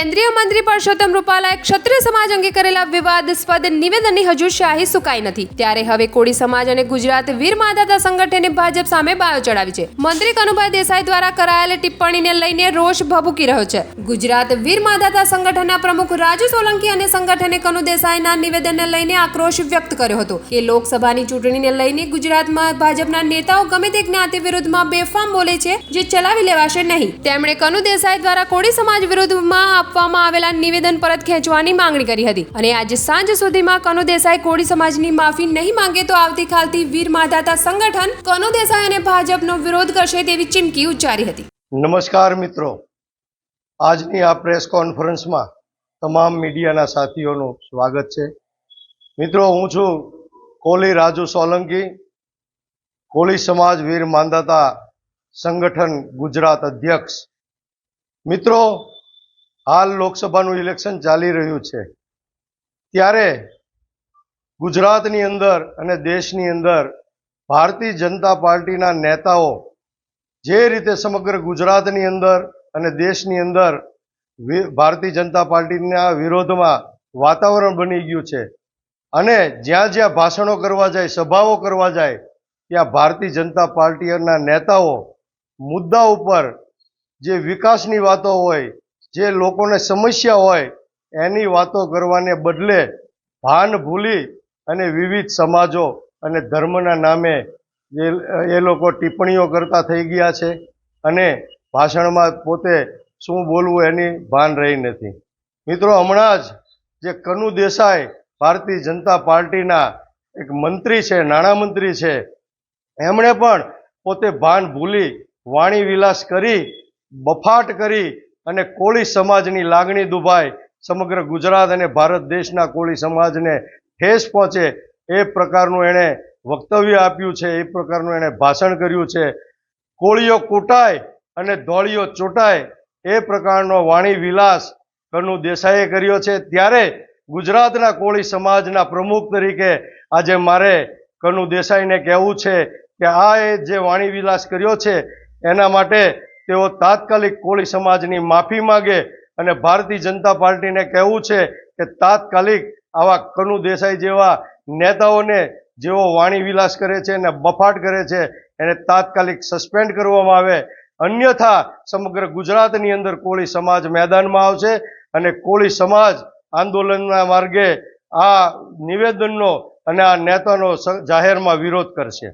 કેન્દ્રીય મંત્રી પરસોત્તમ રૂપાલાએ ક્ષત્રિય સમાજ અંગે કરેલા વિવાદસ્પદ નિવેદનની હજુ શાહી સુકાઈ નથી. ત્યારે હવે કોળી સમાજ અને ગુજરાત વીર માધાતા સંગઠને ભાજપ સામે બાયો ચડાવી છે. મંત્રી કનુભાઈ દેસાઈ દ્વારા કરાયેલ ટિપ્પણીને લઈને રોષ ભભૂકી રહ્યો છે. ગુજરાત વીર માધાતા સંગઠનના પ્રમુખ રાજુ સોલંકી અને સંગઠને કનુ દેસાઈના નિવેદનને લઈને આક્રોશ વ્યક્ત કર્યો હતો કે લોકસભાની ચૂંટણીને લઈને ગુજરાતમાં ભાજપના નેતાઓ ગમે તે જ્ઞાતિ વિરુદ્ધમાં બેફામ બોલે છે, જે ચલાવી લેવાશે નહીં. તેમણે કનુ દેસાઈ દ્વારા કોળી સમાજ વિરુદ્ધમાં આપવામાં આવેલા નિવેદન પરત ખેંચવાની માંગણી કરી હતી. અને આજે સાંજ સુધીમાં કનુ દેસાઈ કોળી સમાજની માફી નહીં માંગે તો આવતીકાલથી વીર માધાતા સંગઠન કનુ દેસાઈ અને ભાજપનો વિરોધ કરશે તેવી ચીમકી ઉચ્ચારી હતી. નમસ્કાર મિત્રો. આજની આ પ્રેસ કોન્ફરન્સમાં તમામ મીડિયાના સાથીઓનું સ્વાગત છે. મિત્રો, હું છું કોલી રાજુ સોલંકી કોલી સમાજ વીર માંદાતા સંગઠન ગુજરાત અધ્યક્ષ. મિત્રો હાલ લોકસભાનું ઇલેક્શન ચાલી રહ્યું છે. ત્યારે ગુજરાતની અંદર અને દેશની અંદર ભારતીય જનતા પાર્ટીના નેતાઓ જે રીતે સમગ્ર ગુજરાતની અંદર અને દેશની અંદર ભારતીય જનતા પાર્ટીના વિરોધમાં વાતાવરણ બની ગયું છે અને જ્યાં જ્યાં ભાષણો કરવા જાય, સભાઓ કરવા જાય, ત્યાં ભારતીય જનતા પાર્ટીના નેતાઓ મુદ્દા ઉપર જે વિકાસની વાતો હોય જે લોકોને સમસ્યા હોય, એની વાતો કરવાને બદલે ભાન ભૂલી અને વિવિધ સમાજો અને ધર્મના નામે જે એ લોકો ટિપ્પણીઓ કરતા થઈ ગયા છે અને ભાષણમાં પોતે શું બોલવું એની ભાન રહી નથી. મિત્રો, હમણાં જ જે કનુ દેસાઈ ભારતીય જનતા પાર્ટીના એક મંત્રી છે નાણામંત્રી છે, એમણે પણ પોતે ભાન ભૂલી, વાણી વિલાસ કરી, બફાટ કરી અને કોળી સમાજની લાગણી દુભાય સમગ્ર ગુજરાત અને ભારત દેશના કોળી સમાજને ઠેસ પહોંચે એ પ્રકારનું એણે વક્તવ્ય આપ્યું છે, એ પ્રકારનું એણે ભાષણ કર્યું છે. કોળીઓ કૂટાય અને ધોળીઓ ચોટાય એ પ્રકારનો વાણી વિલાસ કનુ દેસાઈએ કર્યો છે. ત્યારે ગુજરાતના કોળી સમાજના પ્રમુખ તરીકે આજે મારે કનુ દેસાઈને કહેવું છે કે આ એ જે વાણી વિલાસ કર્યો છે, એના માટે તેઓ તાત્કાલિક કોળી સમાજની માફી માગે અને ભારતીય જનતા પાર્ટીને કહેવું છે કે તાત્કાલિક આવા કનુ દેસાઈ જેવા નેતાઓને જેઓ વાણી વિલાસ કરે છે અને બફાટ કરે છે, એને તાત્કાલિક સસ્પેન્ડ કરવામાં આવે. અન્યથા સમગ્ર ગુજરાતની અંદર કોળી સમાજ મેદાનમાં આવશે અને કોળી સમાજ આંદોલનના માર્ગે આ નિવેદનનો અને આ નેતાનો જાહેરમાં વિરોધ કરશે.